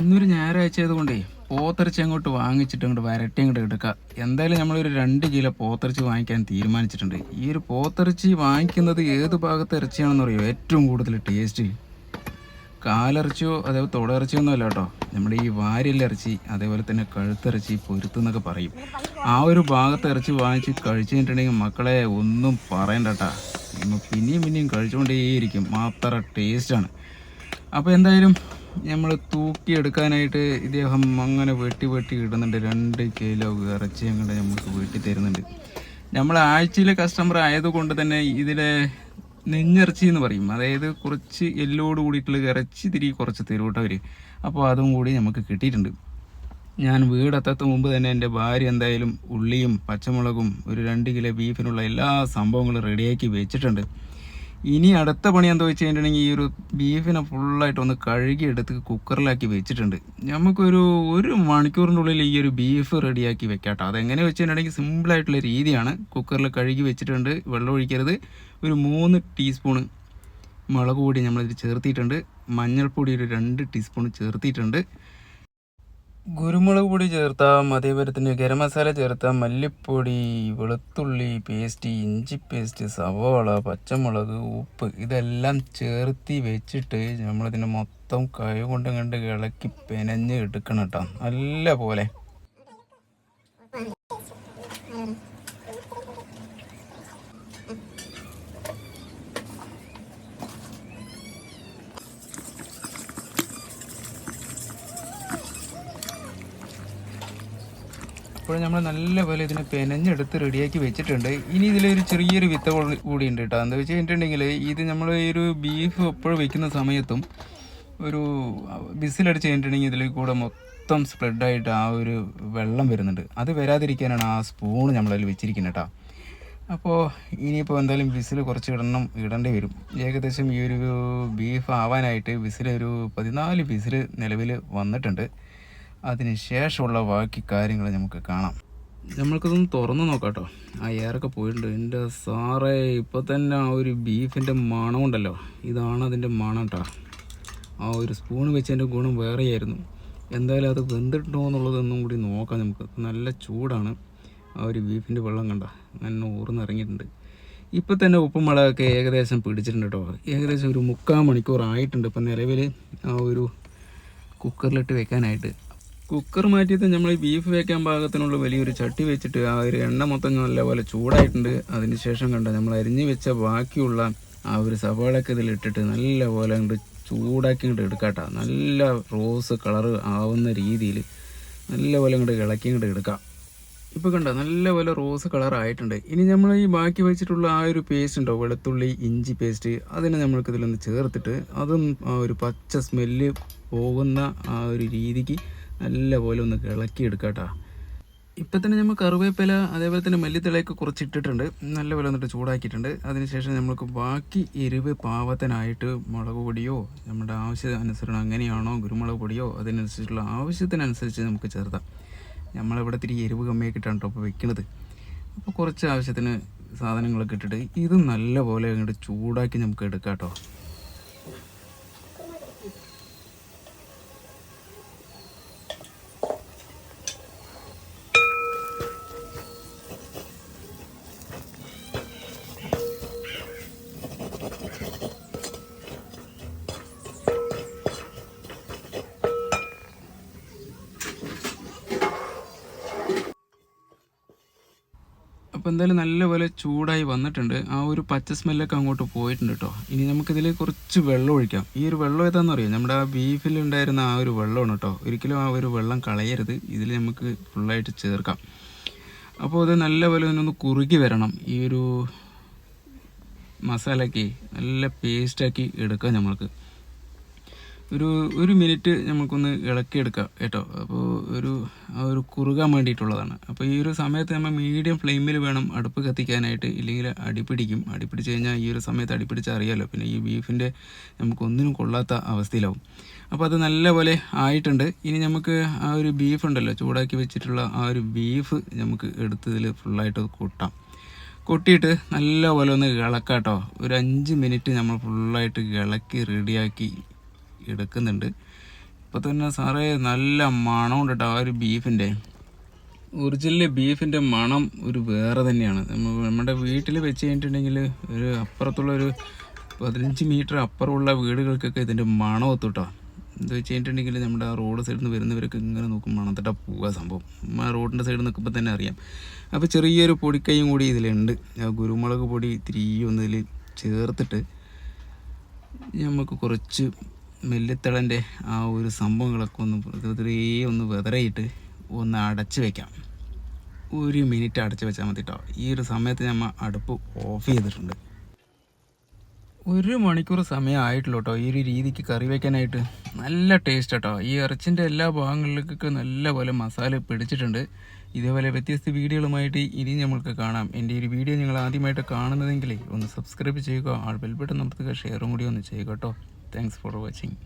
ഇന്നൊരു ഞായറാഴ്ച ആയതുകൊണ്ടേ പോത്തിറച്ചി അങ്ങോട്ട് വാങ്ങിച്ചിട്ട് അങ്ങോട്ട് വരട്ടി അങ്ങോട്ട് എടുക്കുക എന്തായാലും നമ്മളൊരു രണ്ട് കിലോ പോത്തിറച്ചി വാങ്ങിക്കാൻ തീരുമാനിച്ചിട്ടുണ്ട്. ഈ ഒരു പോത്തിറച്ചി വാങ്ങിക്കുന്നത് ഏത് ഭാഗത്തെ ഇറച്ചിയാണെന്ന് പറയുമോ ഏറ്റവും കൂടുതൽ ടേസ്റ്റ് കാലിറച്ചിയോ അതേപോലെ തുടയിറച്ചിയോ ഒന്നും അല്ല കേട്ടോ. നമ്മുടെ ഈ വാരിലിറച്ചി അതേപോലെ തന്നെ കഴുത്തിറച്ചി പൊരുത്തെന്നൊക്കെ പറയും. ആ ഒരു ഭാഗത്തെ ഇറച്ചി വാങ്ങിച്ച് കഴിച്ചു കഴിഞ്ഞിട്ടുണ്ടെങ്കിൽ മക്കളെ ഒന്നും പറയണ്ട കേട്ടാ. പിന്നെയും പിന്നെയും കഴിച്ചുകൊണ്ടേയിരിക്കും. അത്ര ടേസ്റ്റാണ് അപ്പോൾ എന്തായാലും നമ്മൾ തൂക്കിയെടുക്കാനായിട്ട് ഇദ്ദേഹം അങ്ങനെ വെട്ടി വെട്ടി ഇടുന്നുണ്ട്. രണ്ട് കിലോ ഇറച്ചി അങ്ങോട്ട് നമുക്ക് വെട്ടി തരുന്നുണ്ട്. നമ്മൾ ആഴ്ചയിലെ കസ്റ്റമർ ആയതുകൊണ്ട് തന്നെ ഇതിലെ നെഞ്ഞിറച്ചി എന്ന് പറയും. അതായത് കുറച്ച് എല്ലോട് കൂടിയിട്ടുള്ള ഇറച്ചി തിരി കുറച്ച് തരും കേട്ടോ അവർ അപ്പോൾ അതും കൂടി നമുക്ക് കിട്ടിയിട്ടുണ്ട്. ഞാൻ വീടെത്തത്ത മുമ്പ് തന്നെ എന്റെ ഭാര്യ എന്തായാലും ഉള്ളിയും പച്ചമുളകും ഒരു രണ്ട് കിലോ ബീഫിനുള്ള എല്ലാ സംഭവങ്ങളും റെഡിയാക്കി വെച്ചിട്ടുണ്ട്. ഇനി അടുത്ത പണി എന്താ വെച്ച് കഴിഞ്ഞിട്ടുണ്ടെങ്കിൽ ഈ ഒരു ബീഫിനെ ഫുള്ളായിട്ട് ഒന്ന് കഴുകിയെടുത്ത് കുക്കറിലാക്കി വെച്ചിട്ടുണ്ട്. നമുക്കൊരു ഒരു മണിക്കൂറിന്റെ ഉള്ളിൽ ഈ ഒരു ബീഫ് റെഡിയാക്കി വെക്കാട്ടോ. അതെങ്ങനെ വെച്ച് കഴിഞ്ഞിട്ടുണ്ടെങ്കിൽ സിമ്പിളായിട്ടുള്ള രീതിയാണ്. കുക്കറിൽ കഴുകി വെച്ചിട്ടുണ്ട്. വെള്ളം ഒഴിക്കരുത്. ഒരു മൂന്ന് ടീസ്പൂണ് മുളക് പൊടി നമ്മളിതിൽ ചേർത്തിയിട്ടുണ്ട്. മഞ്ഞൾപ്പൊടി ഒരു രണ്ട് ടീസ്പൂൺ ചേർത്തിയിട്ടുണ്ട്. കുരുമുളക് പൊടി ചേർത്താം അതേപോലെ തന്നെ ഗരം മസാല ചേർത്താം മല്ലിപ്പൊടി വെളുത്തുള്ളി പേസ്റ്റ് ഇഞ്ചി പേസ്റ്റ് സവാള പച്ചമുളക് ഉപ്പ് ഇതെല്ലാം ചേർത്തി വെച്ചിട്ട് നമ്മളിതിനെ മൊത്തം കൈ കൊണ്ട് കണ്ട് ഇളക്കി പെനഞ്ഞ് എടുക്കണം കേട്ടോ നല്ല പോലെ. അപ്പോൾ നമ്മൾ നല്ലപോലെ ഇതിനെ പെനഞ്ഞെടുത്ത് റെഡിയാക്കി വെച്ചിട്ടുണ്ട്. ഇനി ഇതിലൊരു ചെറിയൊരു വിത്ത കൂടി ഉണ്ട് കേട്ടോ. എന്താ വെച്ച് കഴിഞ്ഞിട്ടുണ്ടെങ്കിൽ ഇത് നമ്മൾ ഈ ഒരു ബീഫ് എപ്പോഴും വെക്കുന്ന സമയത്തും ഒരു ബിസിലടിച്ച് കഴിഞ്ഞിട്ടുണ്ടെങ്കിൽ ഇതിൽ കൂടെ മൊത്തം സ്പ്രെഡായിട്ട് ആ ഒരു വെള്ളം വരുന്നുണ്ട്. അത് വരാതിരിക്കാനാണ് ആ സ്പൂൺ നമ്മളതിൽ വെച്ചിരിക്കുന്നത് കേട്ടോ. അപ്പോൾ ഇനിയിപ്പോൾ എന്തായാലും വിസിൽ കുറച്ച് ഇടണം ഇടേണ്ടി വരും. ഏകദേശം ഈ ഒരു ബീഫ് ആവാനായിട്ട് വിസിൽ ഒരു പതിനാല് വിസിൽ നിലവിൽ വന്നിട്ടുണ്ട്. അതിന് ശേഷമുള്ള ബാക്കി കാര്യങ്ങൾ നമുക്ക് കാണാം. നമ്മൾക്കതൊന്ന് തുറന്ന് നോക്കാം കേട്ടോ ആ എയറൊക്കെ പോയിട്ടുണ്ട്. എന്റെ സാറേ ഇപ്പോൾ തന്നെ ആ ഒരു ബീഫിന്റെ മണം ഉണ്ടല്ലോ. ഇതാണ് അതിന്റെ മണം കേട്ടോ ആ ഒരു സ്പൂൺ വെച്ചതിന്റെ ഗുണം വേറെയായിരുന്നു. എന്തായാലും അത് വെന്തിട്ടോ എന്നുള്ളതൊന്നും കൂടി നോക്കാം നമുക്ക്. നല്ല ചൂടാണ്. ആ ഒരു ബീഫിന്റെ വെള്ളം കണ്ട. നല്ല ഊർന്നിറങ്ങിയിട്ടുണ്ട്. ഇപ്പം തന്നെ ഉപ്പുമുളകൊക്കെ ഏകദേശം പിടിച്ചിട്ടുണ്ട് കേട്ടോ ഏകദേശം ഒരു മുക്കാൽ മണിക്കൂർ ആയിട്ടുണ്ട് ഇപ്പം നിലവിൽ ആ ഒരു കുക്കറിലിട്ട് വെക്കാനായിട്ട്. കുക്കർ മാറ്റിയത് നമ്മൾ ബീഫ് വെക്കാൻ പാകത്തിനുള്ള വലിയൊരു ചട്ടി വെച്ചിട്ട് ആ ഒരു എണ്ണ മൊത്തം നല്ലപോലെ ചൂടായിട്ടുണ്ട്. അതിനുശേഷം കണ്ട നമ്മൾ അരിഞ്ഞു വെച്ച ബാക്കിയുള്ള ആ ഒരു സവാളൊക്കെ ഇതിലിട്ടിട്ട് നല്ലപോലെ അങ്ങോട്ട് ചൂടാക്കി ഇങ്ങോട്ട് എടുക്കാട്ടോ നല്ല റോസ് കളറ് ആവുന്ന രീതിയിൽ നല്ലപോലെ ഇങ്ങോട്ട് ഇളക്കി ഇങ്ങോട്ട് എടുക്കാം. ഇപ്പോൾ കണ്ട നല്ലപോലെ റോസ് കളർ ആയിട്ടുണ്ട്. ഇനി നമ്മൾ ഈ ബാക്കി വെച്ചിട്ടുള്ള ആ ഒരു പേസ്റ്റ് ഉണ്ടോ വെളുത്തുള്ളി ഇഞ്ചി പേസ്റ്റ് അതിനെ നമ്മൾക്ക് ഇതിലൊന്ന് ചേർത്തിട്ട് അതും ആ ഒരു പച്ച സ്മെല്ല് പോകുന്ന ആ ഒരു രീതിക്ക് നല്ലപോലെ ഒന്ന് ഇളക്കി കേട്ടോ ഇപ്പം തന്നെ നമ്മൾ കറിവേപ്പില അതേപോലെ തന്നെ മല്ലിത്തളയൊക്കെ കുറച്ച് ഇട്ടിട്ടുണ്ട്. നല്ലപോലെ വന്നിട്ട് ചൂടാക്കിയിട്ടുണ്ട്. അതിനുശേഷം നമ്മൾക്ക് ബാക്കി എരിവ് പാവത്തിനായിട്ട് മുളക് പൊടിയോ നമ്മുടെ ആവശ്യാനുസരണം അങ്ങനെയാണോ കുരുമുളക് പൊടിയോ അതിനനുസരിച്ചുള്ള ആവശ്യത്തിനനുസരിച്ച് നമുക്ക് ചേർത്താം. നമ്മളിവിടെ തിരി എരിവ് കമ്മിയൊക്കെ കേട്ടോ ഇപ്പോൾ വെക്കുന്നത് അപ്പോൾ കുറച്ച് ആവശ്യത്തിന് സാധനങ്ങളൊക്കെ ഇട്ടിട്ട് ഇത് നല്ലപോലെ അങ്ങോട്ട് ചൂടാക്കി നമുക്ക് എടുക്കാം കേട്ടോ. അപ്പോൾ എന്തായാലും നല്ലപോലെ ചൂടായി വന്നിട്ടുണ്ട്. ആ ഒരു പച്ച സ്മെല്ലൊക്കെ അങ്ങോട്ട് പോയിട്ടുണ്ട് കേട്ടോ ഇനി നമുക്കിതിൽ കുറച്ച് വെള്ളം ഒഴിക്കാം. ഈ ഒരു വെള്ളം ഏതാണെന്ന് അറിയാം? നമ്മുടെ ആ ബീഫിൽ ഉണ്ടായിരുന്ന ആ ഒരു വെള്ളമാണ് കേട്ടോ ഒരിക്കലും ആ ഒരു വെള്ളം കളയരുത്. ഇതിൽ നമുക്ക് ഫുള്ളായിട്ട് ചേർക്കാം. അപ്പോൾ അത് നല്ലപോലെ ഒന്ന് കുറുകി വരണം. ഈ ഒരു മസാലയ്ക്ക് നല്ല പേസ്റ്റാക്കി എടുക്കാം നമ്മൾക്ക്. ഒരു ഒരു മിനിറ്റ് നമുക്കൊന്ന് ഇളക്കിയെടുക്കാം കേട്ടോ. അപ്പോൾ ഒരു ഒരു കുറുകാൻ വേണ്ടിയിട്ടുള്ളതാണ്. അപ്പോൾ ഈ ഒരു സമയത്ത് നമ്മൾ മീഡിയം ഫ്ലെയിമിൽ വേണം അടുപ്പ് കത്തിക്കാനായിട്ട്. ഇല്ലെങ്കിൽ അടിപിടിക്കും അടിപിടിച്ച് കഴിഞ്ഞാൽ ഈ ഒരു സമയത്ത് അടിപിടിച്ച് അറിയാമല്ലോ പിന്നെ ഈ ബീഫിന്റെ നമുക്കൊന്നിനും കൊള്ളാത്ത അവസ്ഥയിലാവും. അപ്പോൾ അത് നല്ലപോലെ ആയിട്ടുണ്ട്. ഇനി നമുക്ക് ആ ഒരു ബീഫ് ഉണ്ടല്ലോ. ചൂടാക്കി വെച്ചിട്ടുള്ള ആ ഒരു ബീഫ് നമുക്ക് എടുത്തതിൽ ഫുള്ളായിട്ട് കൂട്ടാം. കൊട്ടിയിട്ട് നല്ലപോലെ ഒന്ന് ഇളക്കാട്ടോ. ഒരു അഞ്ച് മിനിറ്റ് നമ്മൾ ഫുള്ളായിട്ട് ഇളക്കി റെഡിയാക്കി എടുക്കുന്നുണ്ട്. ഇപ്പം തന്നെ സാറേ നല്ല മണം ഉണ്ട് കേട്ടോ ആ ഒരു ബീഫിന്റെ ഒറിജിനൽ ബീഫിന്റെ മണം ഒരു വേറെ തന്നെയാണ്. നമ്മ നമ്മുടെ വീട്ടിൽ വെച്ച് കഴിഞ്ഞിട്ടുണ്ടെങ്കിൽ ഒരു അപ്പുറത്തുള്ള ഒരു പതിനഞ്ച് മീറ്റർ അപ്പുറമുള്ള വീടുകൾക്കൊക്കെ ഇതിന്റെ മണം എത്തുട്ടോ എന്താ വെച്ച് കഴിഞ്ഞിട്ടുണ്ടെങ്കിൽ നമ്മുടെ ആ റോഡ് സൈഡിൽ നിന്ന് വരുന്നവരൊക്കെ ഇങ്ങനെ നോക്കുമ്പോൾ മണത്തിട്ടാ പോവുക സംഭവം. ആ റോഡിന്റെ സൈഡിൽ നിൽക്കുമ്പോൾ തന്നെ അറിയാം. അപ്പോൾ ചെറിയൊരു പൊടിക്കൈയും കൂടി ഇതിലുണ്ട്. ആ കുരുമുളക് പൊടി ഇത്തിരി ഒന്ന് ഇതിൽ ചേർത്തിട്ട് നമുക്ക് കുറച്ച് മെല്ലിത്തളന്റെ ആ ഒരു സംഭവങ്ങളൊക്കെ ഒന്ന് ഇത്തിരി ഒന്ന് വെതറയിട്ട് ഒന്ന് അടച്ച് വയ്ക്കാം ഒരു മിനിറ്റ് അടച്ച് വെച്ചാൽ മതി കേട്ടോ ഈ ഒരു സമയത്ത് നമ്മൾ അടുപ്പ് ഓഫ് ചെയ്തിട്ടുണ്ട്. ഒരു മണിക്കൂർ സമയം ആയിട്ടുള്ളൂ കേട്ടോ ഈ ഒരു രീതിക്ക് കറി വെക്കാനായിട്ട്. നല്ല ടേസ്റ്റ് കേട്ടോ ഈ ഇറച്ചിന്റെ എല്ലാ ഭാഗങ്ങളിലേക്കൊക്കെ നല്ലപോലെ മസാല പിടിച്ചിട്ടുണ്ട്. ഇതേപോലെ വ്യത്യസ്ത വീഡിയോകളുമായിട്ട് ഇനി നമ്മൾക്ക് കാണാം. എന്റെ ഈ വീഡിയോ നിങ്ങൾ ആദ്യമായിട്ട് കാണുന്നതെങ്കിൽ ഒന്ന് സബ്സ്ക്രൈബ് ചെയ്യുക ആൾ ബെൽബട്ടൺ നമുക്ക് ഷെയറും കൂടി ഒന്ന് ചെയ്യുക കേട്ടോ. Thanks for watching